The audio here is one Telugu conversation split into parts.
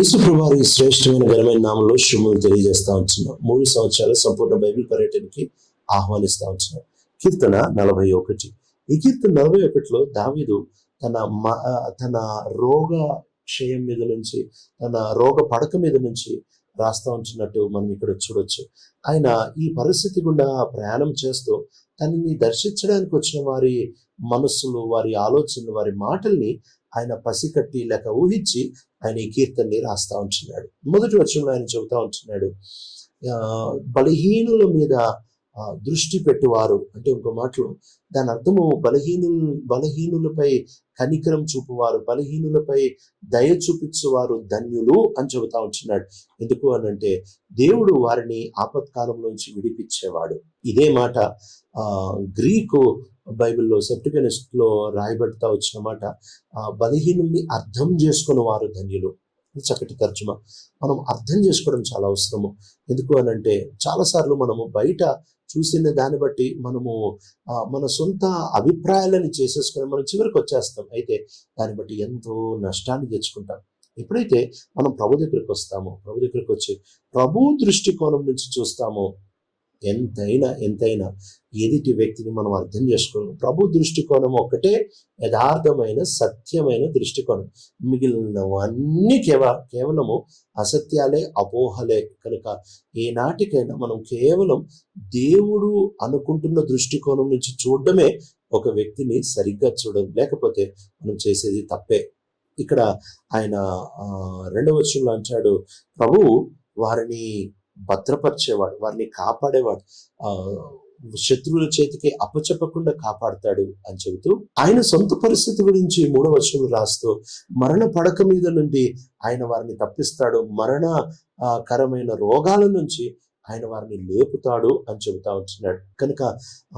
యేసు ప్రభావి శ్రేష్టమైన ఘనమైన నామంలో శుభములు తెలియజేస్తా ఉంటున్నాం మూడు సంవత్సరాల సంపూర్ణ బైబిల్ పర్యటనకి ఆహ్వానిస్తా ఉంటున్నాం కీర్తన నలభై ఒకటి. ఈ కీర్తన నలభై ఒకటిలో దావీదు తన మ- తన రోగ క్షయం మీద నుంచి తన రోగ పడక మీద నుంచి రాస్తా ఉంటున్నట్టు మనం ఇక్కడ చూడొచ్చు. ఆయన ఈ పరిస్థితి గుండా ప్రయాణం చేస్తూ తనని దర్శించడానికి వచ్చిన వారి మనస్సులు వారి ఆలోచనలు వారి మాటల్ని ఆయన పసికట్టి లేక ఊహించి ఆయన ఈ కీర్తనని రాస్తా ఉంటున్నాడు. మొదటి వచనంలో ఆయన చెబుతా ఉంటున్నాడు బలహీనుల మీద దృష్టి పెట్టువారు. అంటే ఇంకో మాటలు దాని అర్థము బలహీను బలహీనులపై కనికరం చూపువారు బలహీనులపై దయ చూపించేవారు ధన్యులు అని చెబుతా ఉంటున్నాడు. ఎందుకు అని అంటే దేవుడు వారిని ఆపత్కాలంలోంచి విడిపించేవాడు. ఇదే మాట ఆ గ్రీకు బైబిల్లో సెప్టికనిస్ట్లో రాయబడతా వచ్చిన మాట బలహీనుల్ని అర్థం చేసుకున్న వారు ధన్యులు. చక్కటి తర్జుమ. మనం అర్థం చేసుకోవడం చాలా అవసరము. ఎందుకు అని అంటే చాలాసార్లు మనము బయట చూసిన దాన్ని బట్టి మనము మన సొంత అభిప్రాయాలని చేసేసుకొని మనం చివరికి వచ్చేస్తాం. అయితే దాన్ని బట్టి ఎంతో నష్టాన్ని తెచ్చుకుంటాం. ఎప్పుడైతే మనం ప్రభు దగ్గరికి వస్తామో ప్రభు దగ్గరికి వచ్చి ప్రభు దృష్టికోణం నుంచి చూస్తామో ఎంతైనా ఎంతైనా ఎదుటి వ్యక్తిని మనం అర్థం చేసుకోవాలి ప్రభు దృష్టికోణం ఒకటే యథార్థమైన సత్యమైన దృష్టికోణం. మిగిలినవన్నీ కేవ కేవలము అసత్యాలే అపోహలే కనుక ఏనాటికైనా మనం కేవలం దేవుడు అనుకుంటున్న దృష్టికోణం నుంచి చూడడమే ఒక వ్యక్తిని సరిగ్గా చూడడం. లేకపోతే మనం చేసేది తప్పే. ఇక్కడ ఆయన రెండవ వచనంలో అంటాడు ప్రభువు వారిని భద్రపరిచేవాడు వారిని కాపాడేవాడు. ఆ శత్రువుల చేతికి అప్పచెప్పకుండా కాపాడతాడు అని చెబుతూ ఆయన సొంత పరిస్థితి గురించి మూడవ వచనం రాస్తూ మరణ పడక మీద నుండి ఆయన వారిని తప్పిస్తాడు. మరణ ఆ, కరమైన రోగాల నుంచి ఆయన వారిని లేపుతాడు అని చెబుతా ఉంటున్నాడు. కనుక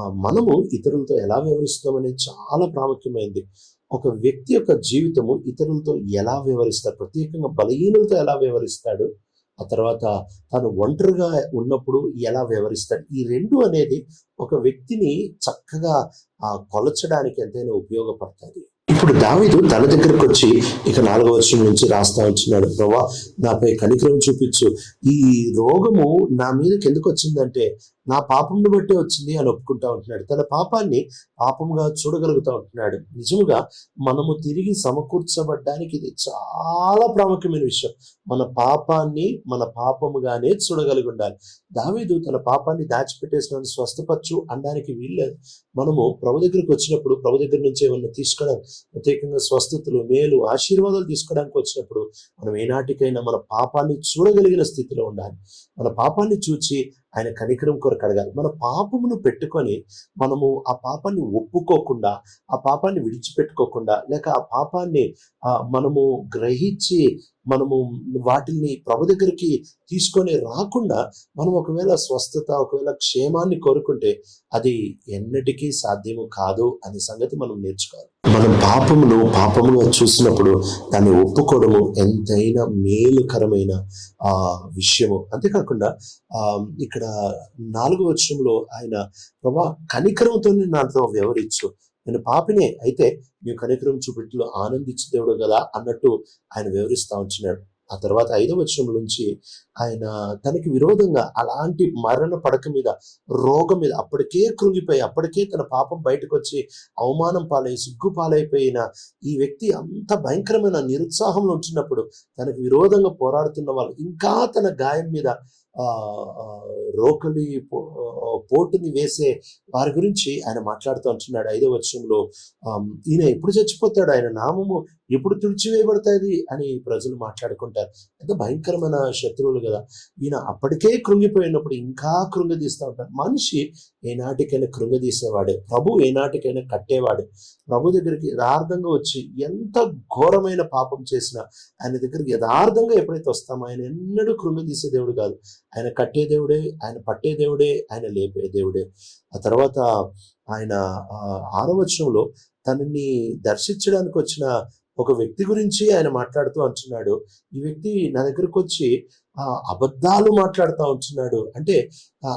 మనము ఇతరులతో ఎలా వ్యవహరిస్తాం అనేది చాలా ప్రాముఖ్యమైంది. ఒక వ్యక్తి యొక్క జీవితము ఇతరులతో ఎలా వ్యవహరిస్తాడు? ప్రత్యేకంగా బలహీనులతో ఎలా వ్యవహరిస్తాడు? ఆ తర్వాత తను ఒంటరిగా ఉన్నప్పుడు ఎలా వ్యవహరిస్తాడు? ఈ రెండు అనేది ఒక వ్యక్తిని చక్కగా ఆ, కొలచడానికి ఎంతైనా ఉపయోగపడుతుంది. ఇప్పుడు దావీదు తన దగ్గరకు వచ్చి ఇక నాలుగో వర్షం నుంచి రాస్తా వచ్చినాడు ప్రభా నాపై కనికరం చూపించు. ఈ రోగము నా మీదకి ఎందుకు వచ్చిందంటే నా పాపంను బట్టే వచ్చింది అని ఒప్పుకుంటా ఉంటున్నాడు. తన పాపాన్ని పాపముగా చూడగలుగుతూ ఉంటున్నాడు. నిజముగా మనము తిరిగి సమకూర్చబడ్డానికి ఇది చాలా ప్రాముఖ్యమైన విషయం. మన పాపాన్ని మన పాపముగానే చూడగలిగి ఉండాలి. దావీదు తన పాపాన్ని దాచిపెట్టేసిన స్వస్థపరచు అనడానికి వీల్లేదు. మనము ప్రభు దగ్గరికి వచ్చినప్పుడు ప్రభు దగ్గర నుంచి ఏమన్నా తీసుకోవడం ప్రత్యేకంగా స్వస్థతలు మేలు ఆశీర్వాదాలు తీసుకోవడానికి వచ్చినప్పుడు మనం ఏనాటికైనా మన పాపాన్ని చూడగలిగిన స్థితిలో ఉండాలి. మన పాపాన్ని చూచి ఆయన కనికరం కొరకు అడగాలి. మన పాపమును పెట్టుకొని మనము ఆ పాపాన్ని ఒప్పుకోకుండా ఆ పాపాన్ని విడిచిపెట్టుకోకుండా లేక ఆ పాపాన్ని మనము గ్రహించి మనము వాటిని ప్రభు దగ్గరికి తీసుకొని రాకుండా మనం ఒకవేళ స్వస్థత ఒకవేళ క్షేమాన్ని కోరుకుంటే అది ఎన్నటికీ సాధ్యము కాదు అనే సంగతి మనం నేర్చుకోవాలి. మనం పాపమును పాపముగా చూసినప్పుడు దాన్ని ఒప్పుకోవడము ఎంతైనా మేలుకరమైన ఆ విషయము. అంతేకాకుండా ఆ ఇక్కడ నాలుగో వచనంలో ఆయన ప్రభా కనికరంతో నాతో వ్యవహరించు. నేను పాపినే అయితే నీ కనికరం చూపెట్టులో ఆనందించు దేవుడు కదా అన్నట్టు ఆయన వివరిస్తా ఉంటున్నాడు. ఆ తర్వాత ఐదవ వచనం నుంచి ఆయన తనకి విరోధంగా అలాంటి మరణ పడక మీద రోగం మీద అప్పటికే కృంగిపోయి అప్పటికే తన పాపం బయటకు వచ్చి అవమానం పాలై సిగ్గు పాలైపోయిన ఈ వ్యక్తి అంత భయంకరమైన నిరుత్సాహంలో ఉంటున్నప్పుడు తనకు విరోధంగా పోరాడుతున్న వాళ్ళు ఇంకా తన గాయం మీద ఆ రోకలి పోటుని వేసే వారి గురించి ఆయన మాట్లాడుతూ అంటున్నాడు ఐదో వచనంలో. ఈయన ఎప్పుడు చచ్చిపోతాడు? ఆయన నామము ఎప్పుడు తుడిచివేయబడుతుంది? అని ప్రజలు మాట్లాడుకుంటారు. ఎంత భయంకరమైన శత్రువులు కదా. ఈయన అప్పటికే కృంగిపోయినప్పుడు ఇంకా కృంగదీస్తూ ఉంటారు. మనిషి ఏనాటికైనా కృంగదీసేవాడే. ప్రభు ఏనాటికైనా కట్టేవాడే. ప్రభు దగ్గరికి యథార్థంగా వచ్చి ఎంత ఘోరమైన పాపం చేసినా ఆయన దగ్గరికి యథార్థంగా ఎప్పుడైతే వస్తామో ఆయన ఎన్నడూ కృంగదీసే దేవుడు కాదు. ఆయన కట్టే దేవుడే ఆయన పట్టే దేవుడే ఆయన లేపే దేవుడే. ఆ తర్వాత ఆయన ఆరవచనంలో తనని దర్శించడానికి వచ్చిన ఒక వ్యక్తి గురించి ఆయన మాట్లాడుతూ అంటున్నాడు ఈ వ్యక్తి నా దగ్గరకు వచ్చి అబద్ధాలు మాట్లాడుతూ ఉంటున్నాడు. అంటే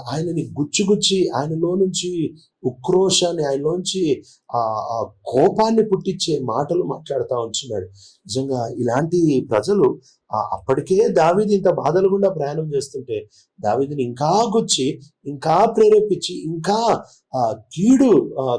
ఆయనని గుచ్చి గుచ్చి ఆయనలో నుంచి ఉక్రోషాన్ని ఆయనలోంచి ఆ ఆ కోపాన్ని పుట్టించే మాటలు మాట్లాడుతూ ఉంటున్నాడు. నిజంగా ఇలాంటి ప్రజలు అప్పటికే దావిది ఇంత బాధలు గుండా ప్రయాణం చేస్తుంటే దావిదిని ఇంకా గుచ్చి ఇంకా ప్రేరేపించి ఇంకా ఆ కీడు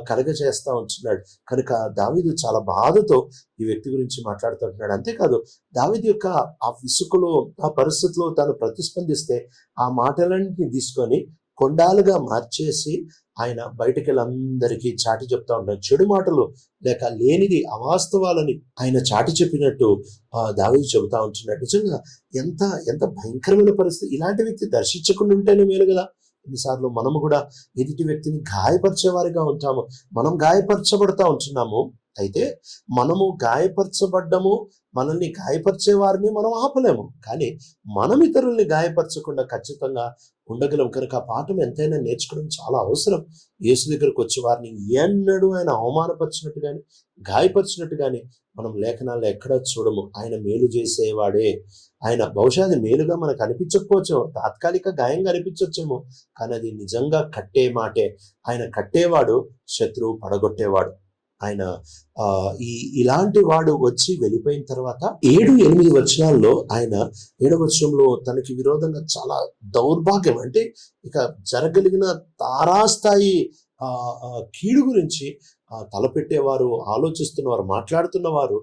కలగజేస్తూ ఉంటున్నాడు. కనుక దావీదు చాలా బాధతో ఈ వ్యక్తి గురించి మాట్లాడుతుంటున్నాడు అంతేకాదు దావిది యొక్క ఆ విసుకులో ఆ పరిస్థితిలో తాను ప్రతిస్పందిస్తే ఆ మాటలన్నింటినీ తీసుకొని కొండాలుగా మార్చేసి ఆయన బయటికి వెళ్ళి అందరికీ చాటి చెప్తా ఉంటాడు. చెడు మాటలు లేక లేనిది అవాస్తవాలని ఆయన చాటి చెప్పినట్టు దావి దావీదు చెబుతా ఉంటున్నాడు. నిజంగా ఎంత ఎంత భయంకరమైన పరిస్థితి. ఇలాంటి వ్యక్తి దర్శించకుండా ఉంటేనే మేలు కదా. కొన్నిసార్లు మనము కూడా ఎదుటి వ్యక్తిని గాయపరిచేవారిగా ఉంటాము. మనం గాయపరచబడతా ఉంటున్నాము. అయితే మనము గాయపరచబడ్డము మనల్ని గాయపరిచే వారిని మనం ఆపలేము. కానీ మనం ఇతరుల్ని గాయపరచకుండా ఖచ్చితంగా ఉండగలం. కనుక ఆ పాఠం ఎంతైనా నేర్చుకోవడం చాలా అవసరం. యేసు దగ్గరకు వచ్చే వారిని ఎన్నడూ ఆయన అవమానపరిచినట్టు కానీ గాయపరిచినట్టు కానీ మనం లేఖనాల్లో ఎక్కడ చూడము. ఆయన మేలు చేసేవాడే. ఆయన బహుశా అది మేలుగా మనకు అనిపించకపోవచ్చేమో తాత్కాలిక గాయంగా అనిపించవచ్చేమో కానీ అది నిజంగా కట్టే మాటే. ఆయన కట్టేవాడు శత్రువు పడగొట్టేవాడు. ఆయన ఈ ఇలాంటి వాడు వచ్చి వెళ్ళిపోయిన తర్వాత ఏడు ఎనిమిది వచనాల్లో ఆయన ఏడవ వచనంలో తనకి విరోధంగా చాలా దౌర్భాగ్యం అంటే ఇక జరగలిగిన తారాస్థాయి ఆ కీడు గురించి తలపెట్టేవారు ఆలోచిస్తున్నవారు మాట్లాడుతున్నవారు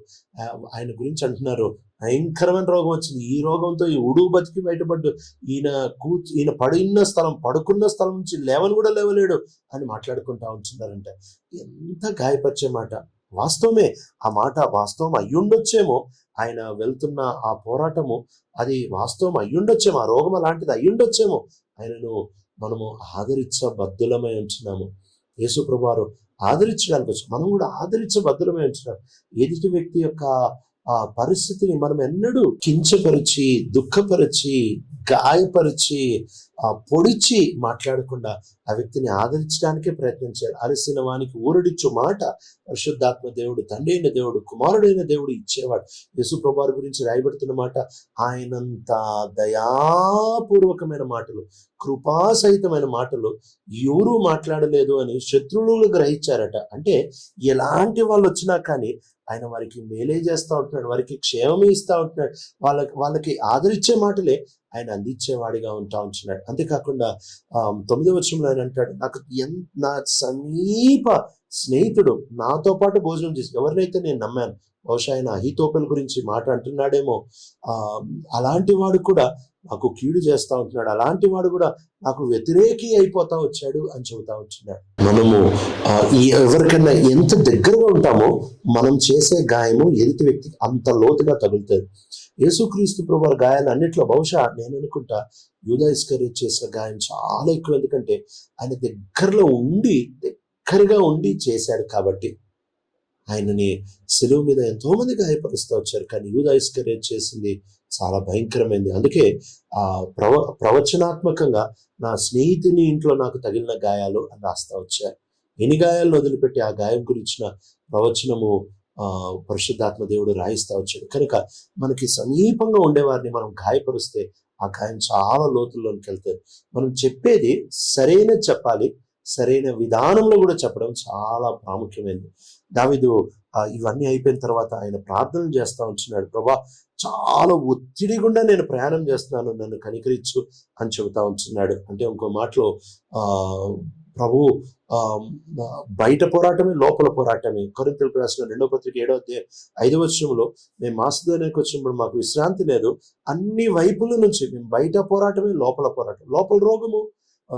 ఆయన గురించి అంటున్నారు భయంకరమైన రోగం వచ్చింది. ఈ రోగంతో ఈ ఉడు బతికి బయటపడ్డు. ఈయన కూ ఈయన పడిన స్థలం పడుకున్న స్థలం నుంచి లేవని కూడా లేవలేడు అని మాట్లాడుకుంటా ఉంటున్నారంటే. ఎంత గాయపరిచే మాట. వాస్తవమే ఆ మాట వాస్తవం అయ్యుండొచ్చేమో ఆయన వెళ్తున్న ఆ పోరాటము అది వాస్తవం అయ్యుండొచ్చేమో ఆ రోగం అలాంటిది అయ్యుండొచ్చేమో ఆయనను మనము ఆదరించబద్దులమై ఉంచున్నాము యేసు ప్రభువారు ఆదరించడానికి వచ్చి మనం కూడా ఆదరించబద్దులమై ఉంటున్నాం. ఎదుటి వ్యక్తి యొక్క ఆ పరిస్థితిని మనం ఎన్నడూ కించపరిచి దుఃఖపరిచి గాయపరిచి ఆ పొడిచి మాట్లాడకుండా ఆ వ్యక్తిని ఆదరించడానికే ప్రయత్నించాడు అరిసిన వానికి ఊరడిచ్చు మాట పరిశుద్ధాత్మ దేవుడు తండ్రి అయిన దేవుడు కుమారుడైన దేవుడు ఇచ్చేవాడు. యేసు గురించి రాయబడుతున్న మాట ఆయనంత దయాపూర్వకమైన మాటలు కృపాసహితమైన మాటలు ఎవరూ మాట్లాడలేదు అని శత్రువులు గ్రహించారట. అంటే ఎలాంటి వాళ్ళు వచ్చినా కానీ ఆయన వారికి మేలే చేస్తూ ఉంటున్నాడు వారికి క్షేమమే ఇస్తూ ఉంటున్నాడు. వాళ్ళకి వాళ్ళకి ఆదరించే మాటలే ఆయన అందించేవాడిగా ఉంటా ఉంటున్నాడు. అంతేకాకుండా తొమ్మిదవ వచ్చంలో ఆయన అంటాడు నాకు ఎంత నా సమీప స్నేహితుడు నాతో పాటు భోజనం చేసి ఎవరినైతే నేను నమ్మాను బహుశా ఆయన అహితోపెల్ గురించి మాట అంటున్నాడేమో అలాంటి వాడు కూడా నాకు కీడు చేస్తా ఉంటున్నాడు అలాంటి వాడు కూడా నాకు వ్యతిరేకి అయిపోతా వచ్చాడు అని చెబుతా ఉంటున్నాడు. మనము ఎవరికైనా ఎంత దగ్గరగా ఉంటామో మనం చేసే గాయము ఎదుటి వ్యక్తికి అంత లోతుగా తగులుతుంది. యేసుక్రీస్తు ప్రభు గాయాలు అన్నిట్లో బహుశా నేను అనుకుంటా యూదా ఇస్కరియత్ చేసిన గాయం చాలా ఎక్కువ ఎందుకంటే ఆయన దగ్గరలో ఉండి ఒక్కరిగా ఉండి చేశాడు కాబట్టి ఆయనని సెలువు మీద ఎంతోమంది గాయపరుస్తూ వచ్చారు. కానీ యూదా చేసింది చాలా భయంకరమైంది. అందుకే ఆ ప్రవ ప్రవచనాత్మకంగా నా స్నేహితుని ఇంట్లో నాకు తగిలిన గాయాలు అని రాస్తా వచ్చారు. ఎన్ని గాయాలను వదిలిపెట్టి ఆ గాయం గురించిన ప్రవచనము ఆ పరిశుద్ధాత్మ దేవుడు రాయిస్తా వచ్చాడు. కనుక మనకి సమీపంగా ఉండేవారిని మనం గాయపరుస్తే ఆ గాయం చాలా లోతుల్లోనికి వెళ్తారు మనం చెప్పేది సరైన చెప్పాలి సరైన విధానంలో కూడా చెప్పడం చాలా ప్రాముఖ్యమైనది దావిదు ఇవన్నీ అయిపోయిన తర్వాత ఆయన ప్రార్థన చేస్తూ ఉంటున్నాడు ప్రభా చాలా ఒత్తిడి గుండా నేను ప్రయాణం చేస్తున్నాను నన్ను కనికరించు అని చెబుతా ఉంటున్నాడు. అంటే ఇంకో మాటలో ఆ ప్రభు ఆ, బయట పోరాటమే లోపల పోరాటమే. కొరింతలకు రాసిన రెండో పత్రిక ఏడో అధ్యాయం ఐదో వచ్చంలో మేము మాసుదానికి వచ్చినప్పుడు మాకు విశ్రాంతి లేదు. అన్ని వైపుల నుంచి మేము బయట పోరాటమే లోపల పోరాటం. లోపల రోగము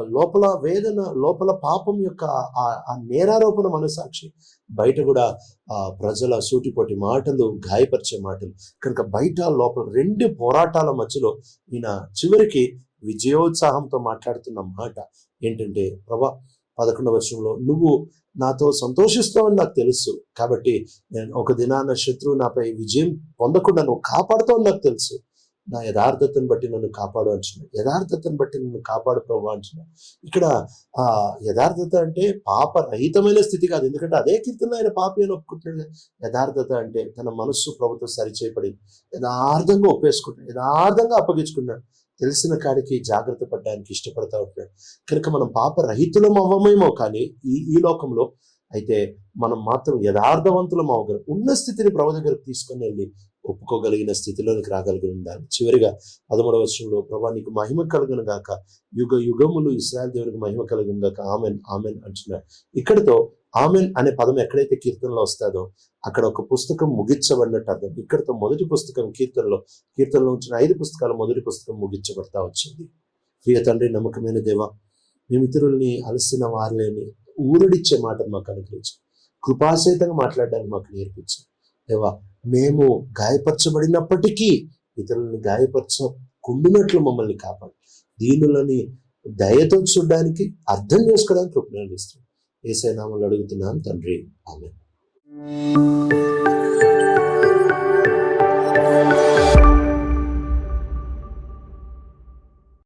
లోపల వేదన లోపల పాపం యొక్క ఆ- ఆ నేరారోపణ మనసాక్షి బయట కూడా ఆ ప్రజల సూటిపోటి మాటలు గాయపరిచే మాటలు. కనుక బయట లోపల రెండు పోరాటాల మధ్యలో ఈయన చివరికి విజయోత్సాహంతో మాట్లాడుతున్న మాట ఏంటంటే ప్రభా పదకొండవ వర్షంలో నువ్వు నాతో సంతోషిస్తావని నాకు తెలుసు. కాబట్టి నేను ఒక దినాన శత్రువు నాపై విజయం పొందకుండా నువ్వు కాపాడుతావని నాకు తెలుసు. నా యథార్థతను బట్టి నన్ను కాపాడు అంటున్నా యథార్థతను బట్టి నన్ను కాపాడు ప్రభు అంటున్నా ఇక్కడ ఆ యథార్థత అంటే పాప రహితమైన స్థితి కాదు. ఎందుకంటే అదే కీర్తన ఆయన పాపి అని ఒప్పుకుంటున్నాడు యథార్థత అంటే తన మనస్సు ప్రభుత్వం సరిచేయబడి యథార్థంగా ఒప్పేసుకుంటాడు యథార్థంగా అప్పగించుకున్నాడు. తెలిసిన కాడికి జాగ్రత్త పడడానికి ఇష్టపడతా ఉంటున్నాడు. కనుక మనం పాప రహితులం అవ్వమేమో కానీ ఈ ఈ లోకంలో అయితే మనం మాత్రం యథార్థవంతులం అవగలం ఉన్న స్థితిని ప్రభు దగ్గరకు తీసుకొని వెళ్ళి ఒప్పుకోగలిగిన స్థితిలోనికి రాగలిగి ఉండాలి చివరిగా పదమూడవ వర్షంలో ప్రభా నీకు మహిమ కలుగును గాక. యుగ యుగములు ఇస్రాయల్ దేవునికి మహిమ కలుగును గాక. ఆమెన్ ఆమెన్ అంటున్నాడు. ఇక్కడతో ఆమెన్ అనే పదం ఎక్కడైతే కీర్తనలో వస్తుందో అక్కడ ఒక పుస్తకం ముగించబడినట్టు అర్థం. ఇక్కడతో మొదటి పుస్తకం కీర్తనలో కీర్తనలో ఉంచిన ఐదు పుస్తకాలు మొదటి పుస్తకం ముగించబడతా వచ్చింది. ప్రియ తండ్రి నమ్మకమైన దేవ మేము ఇతరుల్ని అలసిన వారిలేని ఊరడిచ్చే మాట మాకు అనుగ్రహించు. కృపాసేతంగా మాట్లాడడానికి మాకు నేర్పించు. దేవా మేము గాయపరచబడినప్పటికీ ఇతరులను గాయపరచకుండినట్లు మమ్మల్ని కాపాడు. దీనులని దయతో చూడడానికి అర్థం చేసుకోవడానికి ఉపయోగిస్తాం ఏసైనామలు అడుగుతున్నాను తండ్రి. ఆమె